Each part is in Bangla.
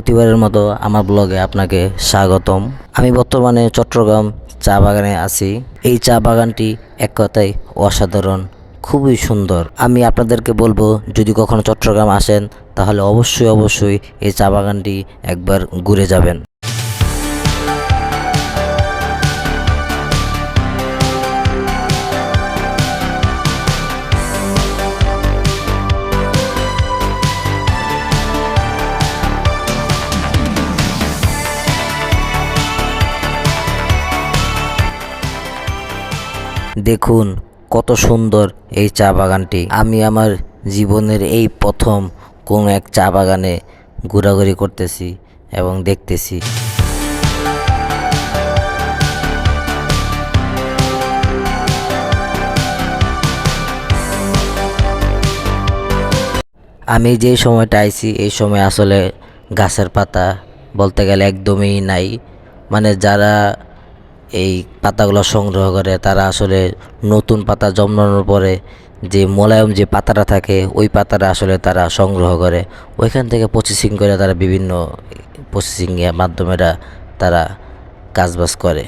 প্রতিবারের মতো আমার ব্লগে আপনাকে স্বাগতম। আমি বর্তমানে চট্টগ্রাম চা বাগানে আছি। এই চা বাগানটি এক কথায় অসাধারণ, খুবই সুন্দর। আমি আপনাদেরকে বলব, যদি কখনো চট্টগ্রাম আসেন, তাহলে অবশ্যই অবশ্যই এই চা বাগানটি একবার ঘুরে যাবেন। দেখুন কত সুন্দর এই চা বাগানটি। আমি আমার জীবনের এই প্রথম কোনো এক চা বাগানে ঘোরাঘুরি করতেছি এবং দেখতেছি। আমি যে সময়টা আইছি, এই সময় আসলে গাছের পাতা বলতে গেলে একদমই নাই। মানে যারা এই পাতাগুলো সংগ্রহ করে, তারা আসলে নতুন পাতা জমানোর পরে যে মোলায়ম যে পাতাটা থাকে, ওই পাতাটা আসলে তারা সংগ্রহ করে। ওইখান থেকে প্রসেসিং করে তারা বিভিন্ন প্রসেসিংয়ের মাধ্যমেরা তারা কাজবাজ করে।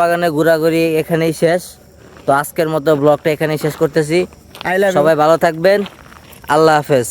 বাগানে ঘোরাঘুরি এখানেই শেষ। তো আজকের মতো ব্লগটা এখানেই শেষ করতেছি। সবাই ভালো থাকবেন। আল্লাহ হাফেজ।